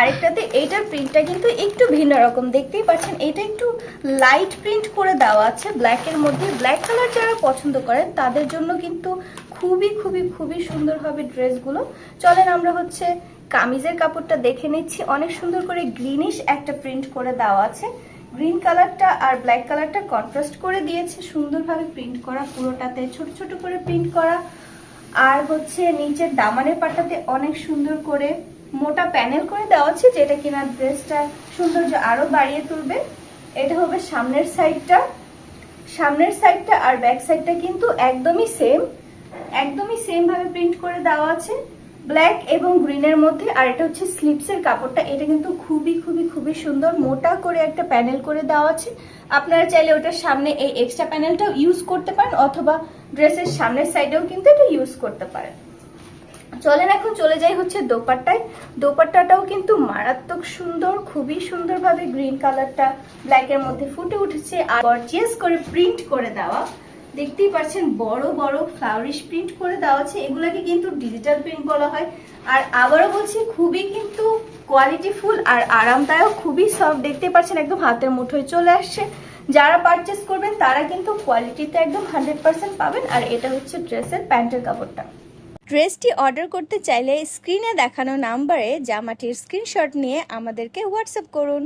আরেকটাতে এইটার প্রিন্টটা কিন্তু একটু ভিন্ন রকম। দেখতেই পাচ্ছেন, এটা একটু লাইট প্রিন্ট করে দেওয়া আছে ব্ল্যাকের মধ্যে। ব্ল্যাক কালার যারা পছন্দ করেন, তাদের জন্য কিন্তু খুবই খুবই খুবই সুন্দর হবে ড্রেসগুলো। চলেন আমরা হচ্ছে কামিজের কাপড়টা দেখে নিচ্ছি। অনেক সুন্দর করে গ্রিনিশ একটা প্রিন্ট করে দেওয়া আছে। গ্রিন কালারটা আর ব্ল্যাক কালারটা কন্ট্রাস্ট করে দিয়েছে। সুন্দরভাবে প্রিন্ট করা পুরোটাতে। ছোট ছোট করে প্রিন্ট করা আর হচ্ছে নিচের দামানের পাটাতে অনেক সুন্দর করে মোটা প্যানেল করে দেওয়া আছে, যেটা কিনা ড্রেসটা সৌন্দর্য আরও বাড়িয়ে তুলবে। এটা হবে সামনের সাইডটা। সামনের সাইডটা আর ব্যাক সাইডটা কিন্তু একদমই সেম একদমই সেম ভাবে প্রিন্ট করে দেওয়া আছে। ব্ল্যাক এবং গ্রিনের মধ্যে, আর এটা হচ্ছে স্লিপসের কাপড়টা। এটা কিন্তু খুবই খুবই খুবই সুন্দর। মোটা করে একটা প্যানেল করে দেওয়া আছে। আপনারা চাইলে ওটার সামনে এই এক্সট্রা প্যানেলটাও ইউজ করতে পারেন, অথবা ড্রেসের সামনের সাইডেও কিন্তু এটা ইউজ করতে পারেন। চলেন এখন চলে যাই হচ্ছে দোপাট্টায়। দোপাট্টাটাও কিন্তু মারাত্মক সুন্দর, খুবই সুন্দরভাবে গ্রিন কালারটা ব্ল্যাকের মধ্যে ফুটে উঠেছে। আর গর্জিয়াস করে প্রিন্ট করে দেওয়া। দেখতেই পাচ্ছেন বড় বড় ফ্লাওয়ারিশ প্রিন্ট করে দেওয়া আছে। এগুলাকে কিন্তু ডিজিটাল প্রিন্ট বলা হয়। আর আবারও বলছি, খুবই কিন্তু কোয়ালিটি ফুল আর আরামদায়ক, খুবই সফট দেখতে পাচ্ছেন একদম হাতের মুঠোয় চলে আসছে। যারা পারচেস করবেন, তারা কিন্তু কোয়ালিটিতে একদম হান্ড্রেড পার্সেন্ট পাবেন। আর এটা হচ্ছে ড্রেসের প্যান্টের কাপড়টা। ড্রেসটি অর্ডার করতে চাইলে স্ক্রিনে দেখানো নাম্বারে জামাটির স্ক্রিনশট নিয়ে আমাদেরকে হোয়াটসঅ্যাপ করুন।